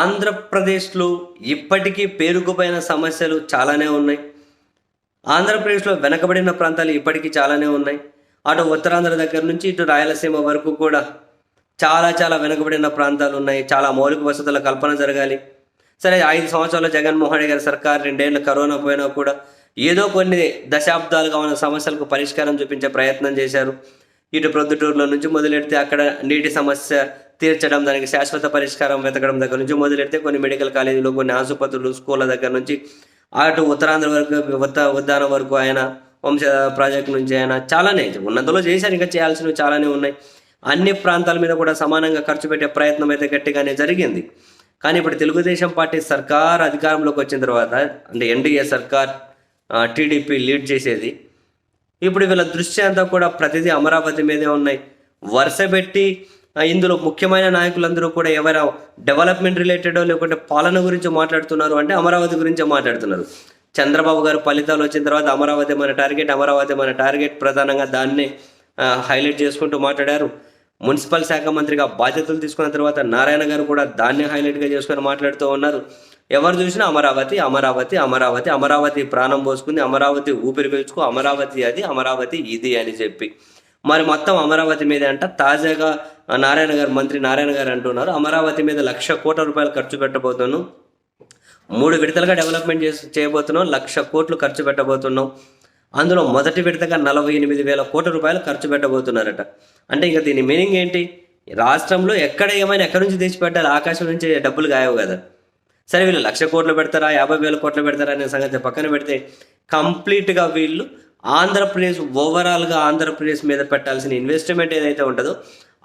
ఆంధ్రప్రదేశ్లో ఇప్పటికీ పేరుకుపోయిన సమస్యలు చాలానే ఉన్నాయి. ఆంధ్రప్రదేశ్లో వెనకబడిన ప్రాంతాలు ఇప్పటికీ చాలానే ఉన్నాయి. అటు ఉత్తరాంధ్ర దగ్గర నుంచి ఇటు రాయలసీమ వరకు కూడా చాలా చాలా వెనుకబడిన ప్రాంతాలు ఉన్నాయి. చాలా మౌలిక వసతుల కల్పన జరగాలి. సరే ఐదు సంవత్సరాల జగన్మోహన్ రెడ్డి గారి సర్కార్ రెండేళ్ళు కరోనా పోయినా కూడా ఏదో కొన్ని దశాబ్దాలుగా ఉన్న సమస్యలకు పరిష్కారం చూపించే ప్రయత్నం చేశారు. ఇటు ప్రొద్దుటూరులో నుంచి మొదలెడితే అక్కడ నీటి సమస్య తీర్చడం దానికి శాశ్వత పరిష్కారం వెతకడం దగ్గర నుంచి మొదలెడితే కొన్ని మెడికల్ కాలేజీలు కొన్ని ఆసుపత్రులు స్కూళ్ళ దగ్గర నుంచి అటు ఉత్తరాంధ్ర వరకు ఉత్త ఉద్యానం వరకు ఆయన వంశ ప్రాజెక్ట్ నుంచి ఆయన చాలానే ఉన్నంతలో చేశారు. ఇంకా చేయాల్సినవి చాలానే ఉన్నాయి. అన్ని ప్రాంతాల మీద కూడా సమానంగా ఖర్చు పెట్టే ప్రయత్నం అయితే గట్టిగానే జరిగింది. కానీ ఇప్పుడు తెలుగుదేశం పార్టీ సర్కార్ అధికారంలోకి వచ్చిన తర్వాత అంటే ఎన్డీఏ సర్కార్ టీడీపీ లీడ్ చేసేది ఇప్పుడు వీళ్ళ దృష్టి అంతా కూడా ప్రతిదీ అమరావతి మీదే ఉన్నాయి. వరుస పెట్టి ఇందులో ముఖ్యమైన నాయకులందరూ కూడా ఎవరో డెవలప్మెంట్ రిలేటెడ్ లేకుంటే పాలన గురించి మాట్లాడుతున్నారు అంటే అమరావతి గురించే మాట్లాడుతున్నారు. చంద్రబాబు గారు ఫలితాలు వచ్చిన తర్వాత అమరావతి మన టార్గెట్ అమరావతి మన టార్గెట్ ప్రధానంగా దాన్నే హైలైట్ చేసుకుంటూ మాట్లాడారు. మున్సిపల్ శాఖ మంత్రిగా బాధ్యతలు తీసుకున్న తర్వాత నారాయణ గారు కూడా దాన్ని హైలైట్గా చేసుకొని మాట్లాడుతూ ఉన్నారు. ఎవరు చూసినా అమరావతి అమరావతి అమరావతి అమరావతి ప్రాణం పోసుకుంది అమరావతి ఊపిరి పీల్చుకో అమరావతి అది అమరావతి ఇది అని చెప్పి. మరి మొత్తం అమరావతి మీద అంట. తాజాగా నారాయణ గారు మంత్రి నారాయణ గారు అంటున్నారు అమరావతి మీద లక్ష కోట్ల రూపాయలు ఖర్చు పెట్టబోతున్నాను మూడు విడతలుగా డెవలప్మెంట్ చేసి చేయబోతున్నాం. లక్ష కోట్లు ఖర్చు పెట్టబోతున్నాం. అందులో మొదటి విడతగా నలభై ఎనిమిది వేల కోట్ల రూపాయలు ఖర్చు పెట్టబోతున్నారట. అంటే ఇంకా దీని మీనింగ్ ఏంటి? రాష్ట్రంలో ఎక్కడ ఏమైనా ఎక్కడి నుంచి తెచ్చి ఆకాశం నుంచి డబ్బులు గాయవు కదా. సరే వీళ్ళు లక్ష కోట్లు పెడతారా? యాభై వేల కోట్లు పెడతారా అనే సంగతి పక్కన పెడితే కంప్లీట్గా వీళ్ళు ఆంధ్రప్రదేశ్ ఓవరాల్గా ఆంధ్రప్రదేశ్ మీద పెట్టాల్సిన ఇన్వెస్ట్మెంట్ ఏదైతే ఉంటుందో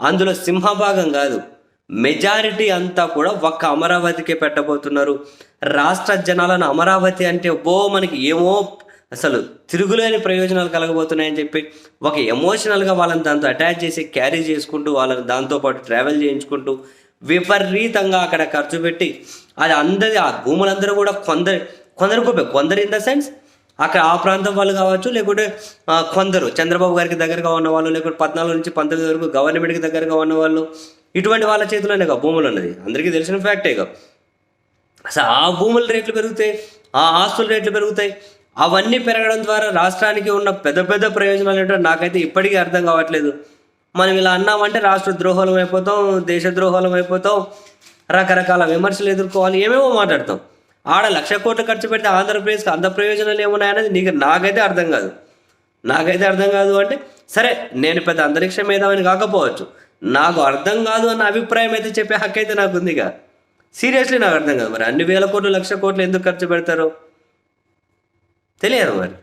అందులో సింహభాగం కాదు మెజారిటీ అంతా కూడా ఒక్క అమరావతికే పెట్టబోతున్నారు. రాష్ట్ర జనాలను అమరావతి అంటే ఓ మనకి ఏమో అసలు తిరుగులేని ప్రయోజనాలు కలగబోతున్నాయని చెప్పి ఒక ఎమోషనల్గా వాళ్ళని దాంతో అటాచ్ చేసి క్యారీ చేసుకుంటూ వాళ్ళని దాంతోపాటు ట్రావెల్ చేయించుకుంటూ విపరీతంగా అక్కడ ఖర్చు పెట్టి అది అందరి ఆ భూములందరూ కూడా కొందరు కొందరు గొప్ప కొందరు ఇన్ ద సెన్స్ అక్కడ ఆ ప్రాంతం వాళ్ళు కావచ్చు లేకుంటే కొందరు చంద్రబాబు గారికి దగ్గరగా ఉన్న వాళ్ళు లేకుంటే పద్నాలుగు నుంచి పంతొమ్మిది వరకు గవర్నమెంట్కి దగ్గరగా ఉన్న వాళ్ళు ఇటువంటి వాళ్ళ చేతిలోనే భూములు ఉన్నది. అందరికీ తెలిసిన ఫ్యాక్టే కదా. అసలు ఆ భూముల రేట్లు పెరుగుతాయి ఆ ఆస్తుల రేట్లు పెరుగుతాయి. అవన్నీ పెరగడం ద్వారా రాష్ట్రానికి ఉన్న పెద్ద పెద్ద ప్రయోజనాలు ఏంటో నాకైతే ఇప్పటికీ అర్థం కావట్లేదు. మనం ఇలా అన్నామంటే రాష్ట్ర ద్రోహాలం అయిపోతాం దేశ ద్రోహాలం అయిపోతాం రకరకాల విమర్శలు ఎదుర్కోవాలి ఏమేమో మాట్లాడతాం. ఆడ లక్ష కోట్లు ఖర్చు పెడితే ఆంధ్రప్రదేశ్కి అంత ప్రయోజనాలు ఏమున్నాయనేది నీకు నాకైతే అర్థం కాదు. నాకైతే అర్థం కాదు అంటే సరే నేను పెద్ద అంతరిక్ష మేధావని కాకపోవచ్చు. నాకు అర్థం కాదు అన్న అభిప్రాయం అయితే చెప్పే హక్కు అయితే నాకు ఉందిగా సీరియస్లీ నాకు అర్థం కాదు. మరి అన్ని వేల కోట్లు లక్ష కోట్లు ఎందుకు ఖర్చు పెడతారు? తెలియదు మరి